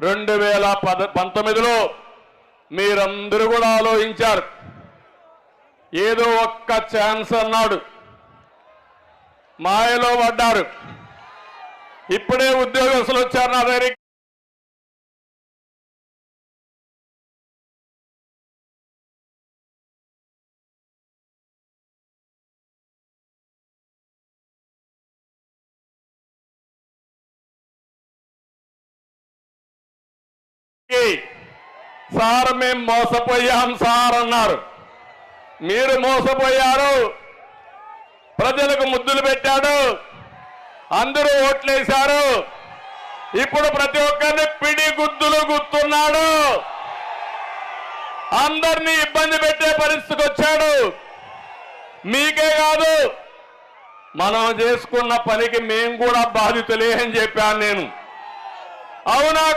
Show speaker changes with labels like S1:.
S1: రెండు వేల పద పంతొమ్మిదిలో మీరందరూ కూడా ఆలోచించారు. ఏదో ఒక్క ఛాన్స్ అన్నాడు. మాయలో పడ్డారు. ఇప్పుడే ఉద్యోగస్తులు వచ్చారు నా దగ్గరికి సార్ మేం మోసపోయాం సార్ అన్నారు. మీరు మోసపోయారు. ప్రజలకు ముద్దులు పెట్టాడు. అందరూ ఓట్లేశారు. ఇప్పుడు ప్రతి ఒక్కరిని పిడి గుద్దులు గుర్తున్నాడు. అందరినీ ఇబ్బంది పెట్టే పరిస్థితికి వచ్చాడు. మీకే కాదు మనం చేసుకున్న పనికి మేము కూడా బాధితులే అని చెప్పాను నేను. అవునా